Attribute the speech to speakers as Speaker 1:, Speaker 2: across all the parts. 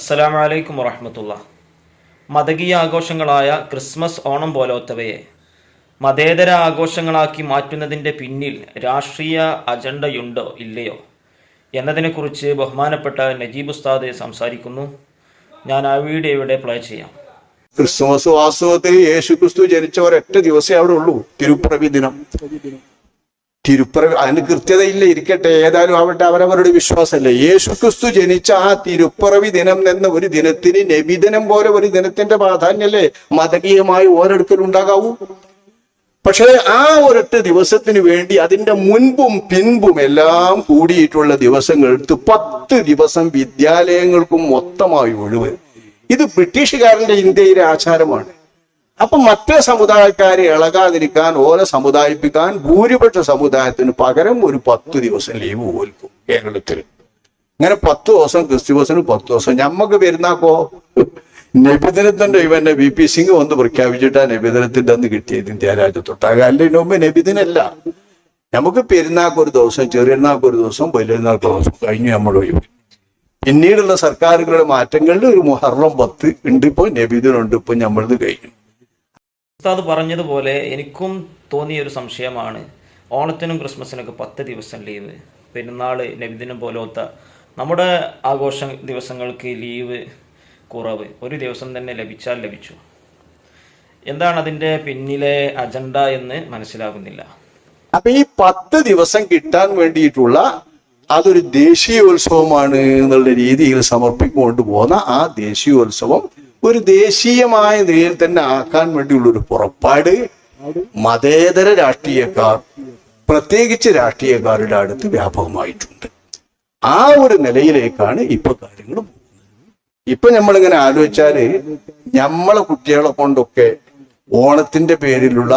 Speaker 1: അസ്സലാമു അലൈക്കും വറഹമത്തുള്ള. മതകീയ ആഘോഷങ്ങളായ ക്രിസ്മസ് ഓണം പോലോത്തവയെ മതേതര ആഘോഷങ്ങളാക്കി മാറ്റുന്നതിന്റെ പിന്നിൽ രാഷ്ട്രീയ അജണ്ടയുണ്ടോ ഇല്ലയോ? എന്നതിനെക്കുറിച്ച് ബഹുമാനപ്പെട്ട നജീബ് ഉസ്താദ് സംസാരിക്കുന്നു. ഞാൻ ആ വീഡിയോ ഇവിടെ പ്ലേ ചെയ്യാം.
Speaker 2: ക്രിസ്മസ് വാസ്തവത്തിൽ യേശു ക്രിസ്തു ജനിച്ച ഒരൊറ്റ ദിവസമേ അവിടെ ഉള്ളൂ. തിരുപ്രവി ദിനം. തിരുപ്പിറവി അതിന് കൃത്യതയില്ല ഇരിക്കട്ടെ. ഏതായാലും ആവട്ടെ അവരവരുടെ വിശ്വാസമല്ലേ? യേശു ക്രിസ്തു ജനിച്ച ആ തിരുപ്പിറവി ദിനം എന്ന ഒരു ദിനത്തിന് നബിദിനം പോലെ ഒരു ദിനത്തിന്റെ പ്രാധാന്യല്ലേ മതകീയമായി ഓരോരുത്തരുണ്ടാകാവൂ പക്ഷേ ആ ഒരൊറ്റ ദിവസത്തിന് വേണ്ടി അതിന്റെ മുൻപും പിൻപും എല്ലാം കൂടിയിട്ടുള്ള ദിവസങ്ങൾ എടുത്ത് പത്ത് ദിവസം വിദ്യാലയങ്ങൾക്കും മൊത്തമായി ഒഴിവ്. ഇത് ബ്രിട്ടീഷുകാരന്റെ ഇന്ത്യയിലെ ആചാരമാണ്. അപ്പൊ മറ്റേ സമുദായക്കാരെ ഇളകാതിരിക്കാൻ ഓലെ സമുദായിപ്പിക്കാൻ ഭൂരിപക്ഷ സമുദായത്തിന് പകരം ഒരു പത്ത് ദിവസം ലീവ് ഓൽക്കും കേരളത്തിൽ ഇങ്ങനെ പത്ത് ദിവസം ക്രിസ്തുമസിന് പത്ത് ദിവസം. ഞമ്മക്ക് പെരുന്നാക്കോ? നബിദിനത്തിന്റെ ഇവന്റെ വി പി സിംഗ് വന്ന് പ്രഖ്യാപിച്ചിട്ടാ നബിദിനത്തിന്റെ അന്ന് കിട്ടിയത് ഇന്ത്യ രാജ്യത്തൊട്ടാകെ അല്ല മുമ്പ് നബിദിനല്ല. നമുക്ക് പെരുന്നാൾക്ക് ഒരു ദിവസം ചെറിയനാൾക്ക് ഒരു ദിവസം വലിയനാൾക്ക് ഒരു ദിവസം കഴിഞ്ഞു നമ്മൾ ഒഴിവ്. പിന്നീടുള്ള സർക്കാരുകളുടെ മാറ്റങ്ങളിൽ ഒരു മുഹറം പത്ത് ഉണ്ട്. ഇപ്പൊ നബിദിനുണ്ട് ഇപ്പൊ നമ്മളത് കഴിഞ്ഞു.
Speaker 1: ഉസ്താദ് പറഞ്ഞതുപോലെ എനിക്കും തോന്നിയ ഒരു സംശയമാണ്. ഓണത്തിനും ക്രിസ്മസിനൊക്കെ പത്ത് ദിവസം ലീവ്. പെരുന്നാൾ നബിദിനം പോലത്തെ നമ്മുടെ ആഘോഷ ദിവസങ്ങൾക്ക് ലീവ് കുറവ്. ഒരു ദിവസം തന്നെ ലഭിച്ചാൽ ലഭിച്ചു. എന്താണ് അതിന്റെ പിന്നിലെ അജണ്ട എന്ന് മനസ്സിലാകുന്നില്ല.
Speaker 2: അപ്പൊ ഈ പത്ത് ദിവസം കിട്ടാൻ വേണ്ടിയിട്ടുള്ള അതൊരു ദേശീയോത്സവമാണ് എന്നുള്ള രീതിയിൽ സമർപ്പിക്കൊണ്ട് പോകുന്ന ആ ദേശീയോത്സവം ഒരു ദേശീയമായ നിലയിൽ തന്നെ ആക്കാൻ വേണ്ടിയുള്ള ഒരു പുറപ്പാട് മതേതര രാഷ്ട്രീയക്കാർ പ്രത്യേകിച്ച് രാഷ്ട്രീയക്കാരുടെ അടുത്ത് വ്യാപകമായിട്ടുണ്ട് ആ ഒരു നിലയിലേക്കാണ് ഇപ്പൊ കാര്യങ്ങൾ പോകുന്നത്. ഇപ്പൊ നമ്മളിങ്ങനെ ആലോചിച്ചാൽ നമ്മളെ കുട്ടികളെ കൊണ്ടൊക്കെ ഓണത്തിന്റെ പേരിലുള്ള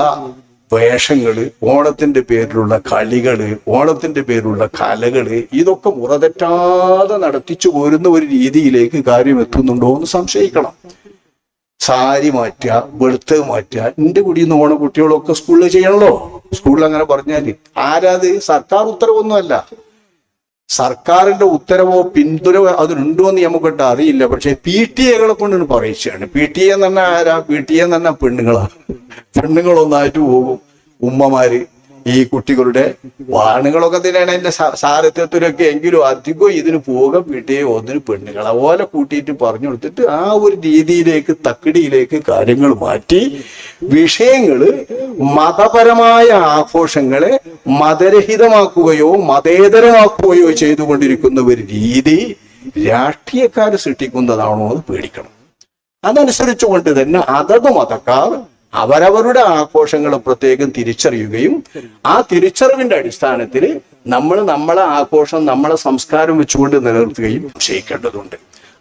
Speaker 2: വേഷങ്ങൾ ഓണത്തിന്റെ പേരിലുള്ള കളികൾ ഓണത്തിന്റെ പേരിലുള്ള കലകൾ ഇതൊക്കെ മുറതെറ്റാതെ നടത്തിച്ചു പോരുന്ന ഒരു രീതിയിലേക്ക് കാര്യം എത്തുന്നുണ്ടോ എന്ന് സംശയിക്കണം. സാരി മാറ്റുക വെളുത്ത് മാറ്റുക എന്റെ ഇന്ന് ഓണ കുട്ടികളൊക്കെ സ്കൂളിൽ ചെയ്യണല്ലോ? സ്കൂളിൽ അങ്ങനെ പറഞ്ഞാൽ ആരാത്? സർക്കാർ ഉത്തരവൊന്നുമല്ല. സർക്കാരിന്റെ ഉത്തരവോ പിന്തുണവോ അതിനുണ്ടോ എന്ന് നമുക്കിട്ട് അറിയില്ല. പക്ഷെ പി ടി എകളെ കൊണ്ടാണ് പറയിച്ചാണ് പി ടി എന്ന് പറഞ്ഞാൽ ആരാ? പി ടി എന്ന് പറഞ്ഞാൽ പെണ്ണുങ്ങളാ. പെണ്ണുങ്ങളൊന്നായിട്ട് പോകും. ഉമ്മമാര് ഈ കുട്ടികളുടെ വാണുകളൊക്കെ തന്നെയാണ് എന്റെ സാരഥ്യത്തിലൊക്കെ എങ്കിലും അധികം ഇതിന് പോക വിട്ടേ ഒന്നിന് പെണ്ണുങ്ങളെ ഓലെ കൂട്ടിയിട്ട് പറഞ്ഞു കൊടുത്തിട്ട് ആ ഒരു രീതിയിലേക്ക് തക്കിടിയിലേക്ക് കാര്യങ്ങൾ മാറ്റി വിഷയങ്ങൾ മതപരമായ ആഘോഷങ്ങളെ മതരഹിതമാക്കുകയോ മതേതരമാക്കുകയോ ചെയ്തുകൊണ്ടിരിക്കുന്ന ഒരു രീതി രാഷ്ട്രീയക്കാർ സൃഷ്ടിക്കുന്നതാണോ എന്ന് പേടിക്കണം. അതനുസരിച്ചുകൊണ്ട് തന്നെ അതത് മതക്കാർ അവരവരുടെ ആഘോഷങ്ങൾ പ്രത്യേകം തിരിച്ചറിയുകയും ആ തിരിച്ചറിവിന്റെ അടിസ്ഥാനത്തിൽ നമ്മൾ നമ്മളെ ആഘോഷം നമ്മളെ സംസ്കാരം വെച്ചുകൊണ്ട് നിലനിർത്തുകയും ചെയ്യേണ്ടതുണ്ട്.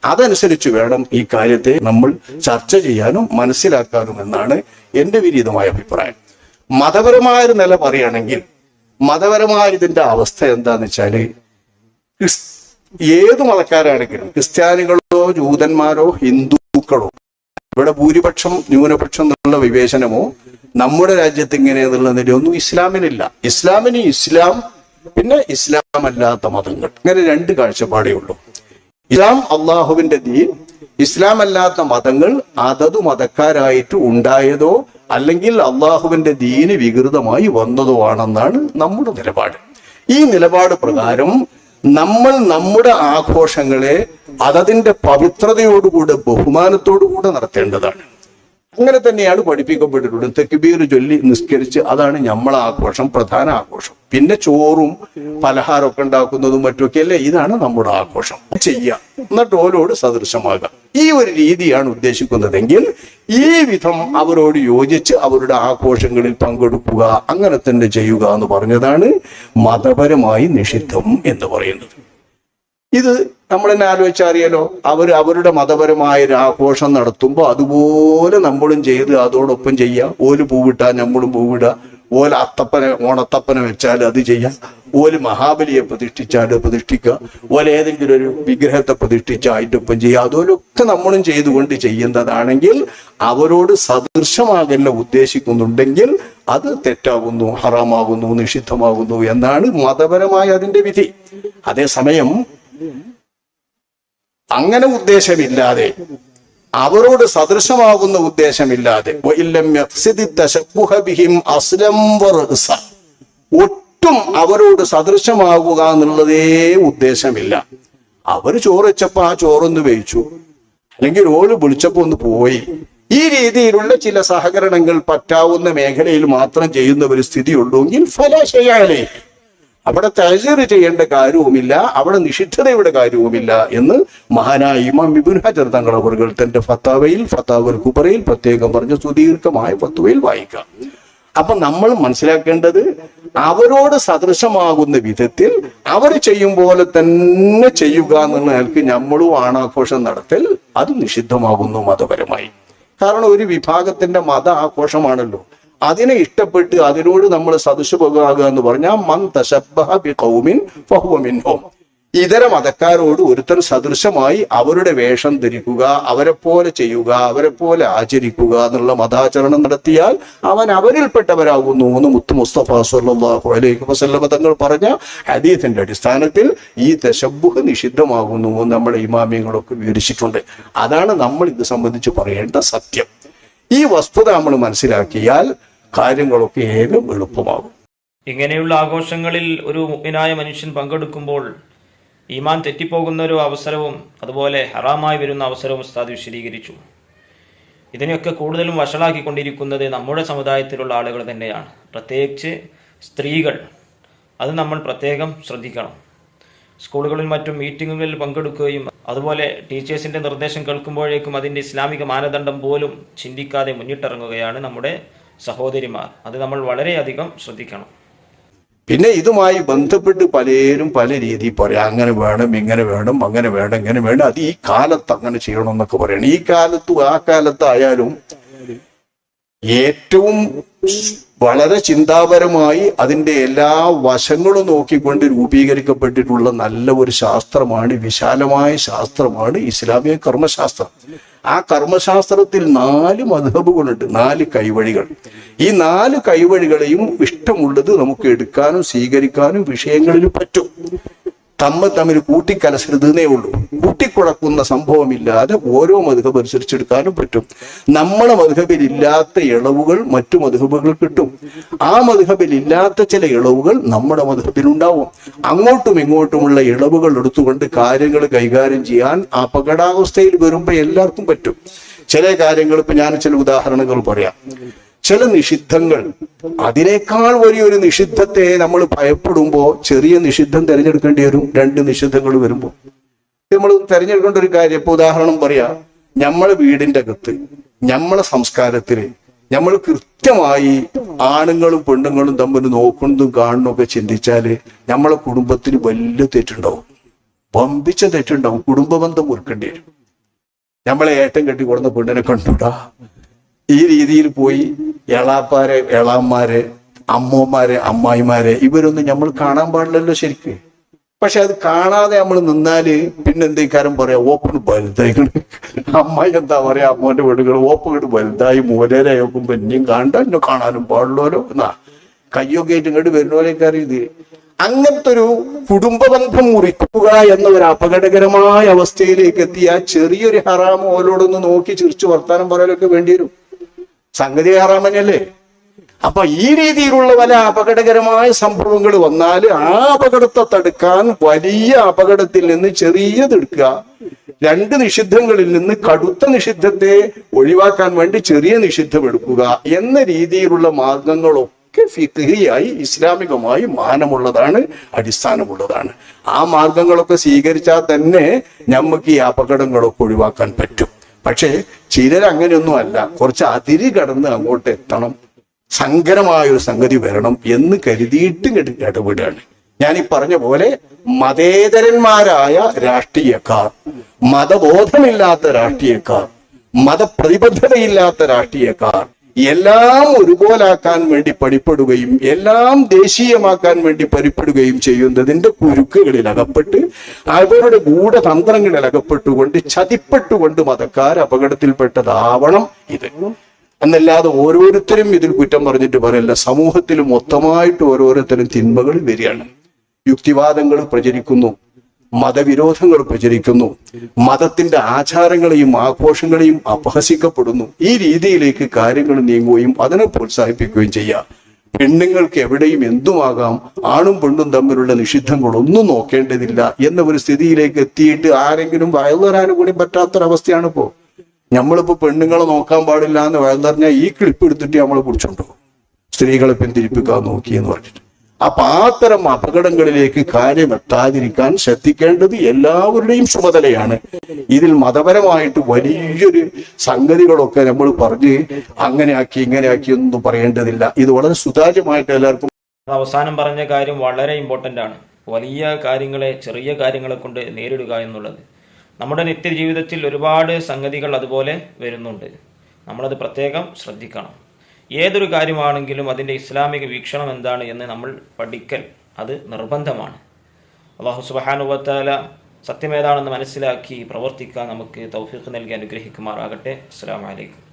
Speaker 2: അതനുസരിച്ച് വേണം ഈ കാര്യത്തെ നമ്മൾ ചർച്ച ചെയ്യാനും മനസ്സിലാക്കാനും എന്നാണ് എന്റെ വിരീതമായ അഭിപ്രായം. മതപരമായ ഒരു നില പറയുകയാണെങ്കിൽ മതപരമായ ഇതിന്റെ അവസ്ഥ എന്താന്ന് വെച്ചാൽ ഏത് മതക്കാരാണെങ്കിലും ക്രിസ്ത്യാനികളോ ജൂതന്മാരോ ഹിന്ദുക്കളോ ഇവിടെ ഭൂരിപക്ഷം ന്യൂനപക്ഷം എന്നുള്ള വിവേചനമോ നമ്മുടെ രാജ്യത്ത് ഇങ്ങനെയെന്നുള്ള നിലയൊന്നും ഇസ്ലാമിനില്ല. ഇസ്ലാമിന് ഇസ്ലാം പിന്നെ ഇസ്ലാം അല്ലാത്ത മതങ്ങൾ. ഇങ്ങനെ രണ്ട് കാഴ്ചപ്പാടേ ഉള്ളൂ. ഇസ്ലാം അള്ളാഹുവിന്റെ ദീൻ ഇസ്ലാം അല്ലാത്ത മതങ്ങൾ അതത് മതക്കാരായിട്ട് ഉണ്ടായതോ അല്ലെങ്കിൽ അള്ളാഹുവിന്റെ ദീന് വികൃതമായി വന്നതോ ആണെന്നാണ് നമ്മുടെ നിലപാട്. ഈ നിലപാട് പ്രകാരം നമ്മൾ നമ്മുടെ ആഘോഷങ്ങളെ അതതിന്റെ പവിത്രതയോടുകൂടെ ബഹുമാനത്തോടുകൂടെ നടത്തേണ്ടതാണ്. അങ്ങനെ തന്നെയാണ് പഠിപ്പിക്കപ്പെട്ടിട്ടുള്ളത് തെക്കുബീർ ചൊല്ലി നിസ്കരിച്ച് അതാണ് നമ്മളെ ആഘോഷം പ്രധാന ആഘോഷം. പിന്നെ ചോറും പലഹാരമൊക്കെ ഉണ്ടാക്കുന്നതും മറ്റുമൊക്കെ അല്ലേ? ഇതാണ് നമ്മുടെ ആഘോഷം. ചെയ്യാം. എന്നിട്ട് ഓരോട് സദൃശമാകാം. ഈ ഒരു രീതിയാണ് ഉദ്ദേശിക്കുന്നതെങ്കിൽ ഈ വിധം അവരോട് യോജിച്ച് അവരുടെ ആഘോഷങ്ങളിൽ പങ്കെടുക്കുക അങ്ങനെ തന്നെ ചെയ്യുക എന്ന് പറഞ്ഞതാണ് മതപരമായി നിഷിദ്ധം എന്ന് പറയുന്നത്. ഇത് നമ്മൾ തന്നെ ആലോചിച്ചാൽ അറിയാലോ അവർ അവരുടെ മതപരമായ ഒരു ആഘോഷം നടത്തുമ്പോൾ അതുപോലെ നമ്മളും ചെയ്ത് അതോടൊപ്പം ചെയ്യുക ഓൽ പൂവിട്ടാൽ നമ്മളും പൂവിടുക ഓല അത്തപ്പന ഓണത്തപ്പന വെച്ചാൽ അത് ചെയ്യാം. ഓൽ മഹാബലിയെ പ്രതിഷ്ഠിച്ചാൽ പ്രതിഷ്ഠിക്കുക. ഓല ഏതെങ്കിലും ഒരു വിഗ്രഹത്തെ പ്രതിഷ്ഠിച്ച അതിന്റെ ഒപ്പം ചെയ്യുക അതുപോലൊക്കെ നമ്മളും ചെയ്തുകൊണ്ട് ചെയ്യുന്നതാണെങ്കിൽ അവരോട് സദൃശമാകല്ല ഉദ്ദേശിക്കുന്നുണ്ടെങ്കിൽ അത് തെറ്റാകുന്നു ഹറാമാകുന്നു നിഷിദ്ധമാകുന്നു എന്നാണ് മതപരമായ അതിന്റെ വിധി. അതേസമയം അങ്ങനെ ഉദ്ദേശമില്ലാതെ അവരോട് സദൃശമാകുന്ന ഉദ്ദേശമില്ലാതെ. ഒട്ടും അവരോട് സദൃശമാകുക എന്നുള്ളതേ ഉദ്ദേശമില്ല. അവർ ചോറ് വെച്ചപ്പോ ആ ചോറൊന്ന് വെയിച്ചു അല്ലെങ്കിൽ ഓൾ വിളിച്ചപ്പോ ഒന്ന് പോയി. ഈ രീതിയിലുള്ള ചില സഹകരണങ്ങൾ പറ്റാവുന്ന മേഖലയിൽ മാത്രം ചെയ്യുന്ന ഒരു സ്ഥിതി ഫല ഫലശയാലേ അവിടെ തഹസീർ ചെയ്യേണ്ട കാര്യവുമില്ല അവിടെ നിഷിദ്ധതയുടെ കാര്യവുമില്ല എന്ന് മഹാനായ ഇമാം ഇബുൻ ഹജർ തങ്ങൾ അവർ തന്റെ ഫത്താവയിൽ ഫത്താവൽ കുബറയിൽ പ്രത്യേകം പറഞ്ഞ സുദീർഘമായ ഫത്തുവയിൽ വായിക്കാം. അപ്പൊ നമ്മൾ മനസ്സിലാക്കേണ്ടത് അവരോട് സദൃശമാകുന്ന വിധത്തിൽ അവർ ചെയ്യും പോലെ തന്നെ ചെയ്യുക എന്നുള്ള നിലയ്ക്ക് നമ്മളും ആണാഘോഷം നടത്തൽ അത് നിഷിദ്ധമാകുന്നു മതപരമായി. കാരണം ഒരു വിഭാഗത്തിന്റെ മത ആഘോഷമാണല്ലോ. അതിനെ ഇഷ്ടപ്പെട്ട് അതിനോട് നമ്മൾ സദൃശമാകുക എന്ന് പറഞ്ഞാൽ മൻ തശബ്ബഹ ബി ഫഹുവ ഇതര മതക്കാരോട് ഒരുത്തൻ സദൃശമായി അവരുടെ വേഷം ധരിക്കുക അവരെ പോലെ ചെയ്യുക അവരെ പോലെ ആചരിക്കുക എന്നുള്ള മതാചരണം നടത്തിയാൽ അവൻ അവരിൽപ്പെട്ടവരാകുന്നു എന്ന് മുത്ത് മുസ്തഫ സല്ലല്ലാഹു അലൈഹി വസല്ലമ തങ്ങൾ പറഞ്ഞ ഹദീസിന്റെ അടിസ്ഥാനത്തിൽ ഈ തശബ്ബുഹ് നിഷിദ്ധമാകുന്നു എന്ന് നമ്മുടെ ഇമാമിയങ്ങളൊക്കെ വിവരിച്ചിട്ടുണ്ട്. അതാണ് നമ്മൾ ഇത് സംബന്ധിച്ച് പറയേണ്ട സത്യം. ഈ വസ്തുത നമ്മൾ മനസ്സിലാക്കിയാൽ കാര്യങ്ങളൊക്കെ ഏകം എളുപ്പമാകും.
Speaker 1: ഇങ്ങനെയുള്ള ആഘോഷങ്ങളിൽ ഒരു മുഖ്യനായ മനുഷ്യൻ പങ്കെടുക്കുമ്പോൾ ഈമാൻ തെറ്റിപ്പോകുന്ന ഒരു അവസരവും അതുപോലെ ഹറാമായി വരുന്ന അവസരവും ഉസ്താദ് വിശദീകരിച്ചു. ഇതിനെയൊക്കെ കൂടുതലും വഷളാക്കിക്കൊണ്ടിരിക്കുന്നത് നമ്മുടെ സമുദായത്തിലുള്ള ആളുകൾ തന്നെയാണ്. പ്രത്യേകിച്ച് സ്ത്രീകൾ. അത് നമ്മൾ പ്രത്യേകം ശ്രദ്ധിക്കണം. സ്കൂളുകളിൽ മറ്റും മീറ്റിങ്ങുകളിൽ പങ്കെടുക്കുകയും അതുപോലെ ടീച്ചേഴ്സിന്റെ നിർദ്ദേശം കേൾക്കുമ്പോഴേക്കും അതിന്റെ ഇസ്ലാമിക മാനദണ്ഡം പോലും ചിന്തിക്കാതെ മുന്നിട്ടിറങ്ങുകയാണ് നമ്മുടെ സഹോദരിമാർ അത് നമ്മൾ വളരെയധികം ശ്രദ്ധിക്കണം.
Speaker 2: പിന്നെ ഇതുമായി ബന്ധപ്പെട്ട് പലരും പല രീതി പറയാം. അങ്ങനെ വേണം ഇങ്ങനെ വേണം അങ്ങനെ വേണം ഇങ്ങനെ വേണം. അത് ഈ കാലത്ത് അങ്ങനെ ചെയ്യണം എന്നൊക്കെ പറയണം. ഈ കാലത്തും ആ കാലത്തായാലും ഏറ്റവും വളരെ ചിന്താപരമായി അതിന്റെ എല്ലാ വശങ്ങളും നോക്കിക്കൊണ്ട് രൂപീകരിക്കപ്പെട്ടിട്ടുള്ള നല്ല ഒരു ശാസ്ത്രമാണ് വിശാലമായ ശാസ്ത്രമാണ് ഇസ്ലാമിക കർമ്മശാസ്ത്രം. ആ കർമ്മശാസ്ത്രത്തിൽ നാല് മധബുകളുണ്ട് നാല് കൈവഴികൾ. ഈ നാല് കൈവഴികളെയും ഇഷ്ടമുള്ളത് നമുക്ക് എടുക്കാനും സ്വീകരിക്കാനും വിഷയങ്ങളിൽ പറ്റും. തമ്മിൽ തമ്മിൽ കൂട്ടിക്കലസരുതേ ഉള്ളൂ. കൂട്ടിക്കുഴക്കുന്ന സംഭവമില്ലാതെ ഓരോ മധുഹബ് അനുസരിച്ചെടുക്കാനും പറ്റും. നമ്മളെ മധുഹബിൽ ഇല്ലാത്ത ഇളവുകൾ മറ്റു മധുഹബുകൾ കിട്ടും. ആ മധുഹബിൽ ഇല്ലാത്ത ചില ഇളവുകൾ നമ്മുടെ മധുഹബിൽ ഉണ്ടാവും അങ്ങോട്ടും ഇങ്ങോട്ടുമുള്ള ഇളവുകൾ എടുത്തുകൊണ്ട് കാര്യങ്ങൾ കൈകാര്യം ചെയ്യാൻ അപകടാവസ്ഥയിൽ വരുമ്പോൾ എല്ലാവർക്കും പറ്റും. ചില കാര്യങ്ങൾ ഇപ്പൊ ഞാൻ ചില ഉദാഹരണങ്ങൾ പറയാം. ചില നിഷിദ്ധങ്ങൾ. അതിനേക്കാൾ വലിയൊരു നിഷിദ്ധത്തെ നമ്മൾ ഭയപ്പെടുമ്പോൾ ചെറിയ നിഷിദ്ധം തിരഞ്ഞെടുക്കേണ്ടി വരും രണ്ട് നിഷിദ്ധങ്ങൾ വരുമ്പോൾ. നമ്മൾ തിരഞ്ഞെടുക്കേണ്ട ഒരു കാര്യം ഇപ്പൊ ഉദാഹരണം പറയാ. നമ്മളെ വീടിന്റെ അകത്ത് നമ്മളെ സംസ്കാരത്തിൽ നമ്മൾ കൃത്യമായി ആണുങ്ങളും പെണ്ണുങ്ങളും തമ്മിൽ നോക്കുന്നതും കാണുന്നതും ഒക്കെ ചിന്തിച്ചാൽ നമ്മളെ കുടുംബത്തിന് വലിയ തെറ്റുണ്ടാവും. വമ്പിച്ച തെറ്റുണ്ടാവും. കുടുംബ ബന്ധം മുറുക്കേണ്ടി വരും. നമ്മളെ ഏറ്റം കെട്ടി കൊടുന്ന പെണ്ണിനെ കണ്ടുടാ. ഈ രീതിയിൽ പോയി എളാപ്പാരെ എളാന്മാരെ അമ്മമാര് അമ്മായിമാരെ ഇവരൊന്നും നമ്മൾ കാണാൻ പാടില്ലല്ലോ ശരിക്ക്. പക്ഷെ അത് കാണാതെ നമ്മൾ നിന്നാൽ പിന്നെ എന്തേക്കാരം പറയാ ഓപ്പൺ വലുതായി അമ്മായി എന്താ പറയാ അമ്മോന്റെ വീടുകൾ ഓപ്പൺ വലുതായി മൂലരെ നോക്കുമ്പോ ഇനിയും കാണണ്ട എന്നെ കാണാനും പാടുള്ളവരോ എന്നാ. കയ്യൊക്കെ ആയിട്ട് ഇങ്ങോട്ട് വരുന്നവരേക്കാർ അറിയത് അങ്ങനത്തെ ഒരു കുടുംബബന്ധം മുറിക്കുക എന്ന ഒരു അപകടകരമായ അവസ്ഥയിലേക്ക് എത്തിയ ചെറിയൊരു ഹറാമ് ഓലോടൊന്ന് നോക്കി ചിരിച്ചു വർത്താനം പറയലൊക്കെ വേണ്ടി വരും. സംഗതി ഹറാം തന്നെയല്ലേ? അപ്പൊ ഈ രീതിയിലുള്ള പല അപകടകരമായ സംഭവങ്ങൾ വന്നാൽ ആ അപകടത്തെ തടുക്കാൻ വലിയ അപകടത്തിൽ നിന്ന് ചെറിയതെടുക്കുക രണ്ട് നിഷിദ്ധങ്ങളിൽ നിന്ന് കടുത്ത നിഷിദ്ധത്തെ ഒഴിവാക്കാൻ വേണ്ടി ചെറിയ നിഷിദ്ധം എടുക്കുക എന്ന രീതിയിലുള്ള മാർഗങ്ങളൊക്കെ ഫിഖിയായി ഇസ്ലാമികമായി മാനമുള്ളതാണ് അടിസ്ഥാനമുള്ളതാണ്. ആ മാർഗങ്ങളൊക്കെ സ്വീകരിച്ചാൽ തന്നെ നമുക്ക് ഈ അപകടങ്ങളൊക്കെ ഒഴിവാക്കാൻ പറ്റും. പക്ഷേ ചിലരങ്ങനെയൊന്നും അല്ല കുറച്ച് അതിരി കടന്ന് അങ്ങോട്ട് എത്തണം. സങ്കരമായ ഒരു സംഗതി വരണം എന്ന് കരുതിയിട്ടും ഇടപെടുകയാണ്. ഞാൻ ഈ പറഞ്ഞ പോലെ മതേതരന്മാരായ രാഷ്ട്രീയക്കാർ മതബോധമില്ലാത്ത രാഷ്ട്രീയക്കാർ മതപ്രതിബദ്ധതയില്ലാത്ത രാഷ്ട്രീയക്കാർ എല്ലാം ഒരുപോലാക്കാൻ വേണ്ടി പഠിപ്പെടുകയും എല്ലാം ദേശീയമാക്കാൻ വേണ്ടി പരിപ്പെടുകയും ചെയ്യുന്നതിന്റെ കുരുക്കുകളിൽ അകപ്പെട്ട് അവരുടെ ഗൂഢതന്ത്രങ്ങളിൽ അകപ്പെട്ടുകൊണ്ട് ചതിപ്പെട്ടുകൊണ്ട് മതക്കാർ അപകടത്തിൽപ്പെട്ടതാവണം ഇത്. എന്നല്ലാതെ ഓരോരുത്തരും ഇതിൽ കുറ്റം പറഞ്ഞിട്ട് പറയല്ല. സമൂഹത്തിൽ മൊത്തമായിട്ട് ഓരോരുത്തരും തിന്മകൾ വരികയാണ്. യുക്തിവാദങ്ങൾ പ്രചരിക്കുന്നു. മതവിരോധങ്ങൾ പ്രചരിക്കുന്നു. മതത്തിന്റെ ആചാരങ്ങളെയും ആഘോഷങ്ങളെയും അപഹസിക്കപ്പെടുന്നു. ഈ രീതിയിലേക്ക് കാര്യങ്ങൾ നീങ്ങുകയും അതിനെ പ്രോത്സാഹിപ്പിക്കുകയും ചെയ്യാം. പെണ്ണുങ്ങൾക്ക് എവിടെയും എന്തുമാകാം ആണും പെണ്ണും തമ്മിലുള്ള നിഷിദ്ധങ്ങളൊന്നും നോക്കേണ്ടതില്ല എന്ന ഒരു സ്ഥിതിയിലേക്ക് എത്തിയിട്ട് ആരെങ്കിലും വയലുതരാനും കൂടി പറ്റാത്തൊരവസ്ഥയാണ് ഇപ്പോ. നമ്മളിപ്പോ പെണ്ണുങ്ങളെ നോക്കാൻ പാടില്ല എന്ന് വയലുതറിഞ്ഞാൽ ഈ ക്ലിപ്പ് എടുത്തിട്ട് നമ്മൾ പിടിച്ചുണ്ടോ? സ്ത്രീകളെ പിന്തിരിപ്പിക്കാൻ നോക്കി എന്ന് പറഞ്ഞിട്ട്. അപ്പൊ അത്തരം അപകടങ്ങളിലേക്ക് കാര്യം എത്താതിരിക്കാൻ ശ്രദ്ധിക്കേണ്ടത് എല്ലാവരുടെയും ചുമതലയാണ്. ഇതിൽ മതപരമായിട്ട് വലിയൊരു സംഗതികളൊക്കെ നമ്മൾ പറഞ്ഞ് അങ്ങനെ ആക്കി ഇങ്ങനെ ആക്കി ഒന്നും പറയേണ്ടതില്ല. ഇത് വളരെ സുതാര്യമായിട്ട് എല്ലാവർക്കും
Speaker 1: അവസാനം പറഞ്ഞ കാര്യം വളരെ ഇമ്പോർട്ടന്റ് ആണ്. വലിയ കാര്യങ്ങളെ ചെറിയ കാര്യങ്ങളെ കൊണ്ട് നേരിടുക എന്നുള്ളത്. നമ്മുടെ നിത്യജീവിതത്തിൽ ഒരുപാട് സംഗതികൾ അതുപോലെ വരുന്നുണ്ട്. നമ്മളത് പ്രത്യേകം ശ്രദ്ധിക്കണം. ഏതൊരു കാര്യമാണെങ്കിലും അതിന്റെ ഇസ്ലാമിക വീക്ഷണം എന്താണ് എന്ന് നമ്മൾ പഠിക്കൽ അത് നിർബന്ധമാണ്. അള്ളാഹു സുബാനുബത്താല സത്യമേതാണെന്ന് മനസ്സിലാക്കി പ്രവർത്തിക്കാൻ നമുക്ക് തൗഫീഖ് നൽകി അനുഗ്രഹിക്കുമാറാകട്ടെ. അസ്സാം വലൈക്കും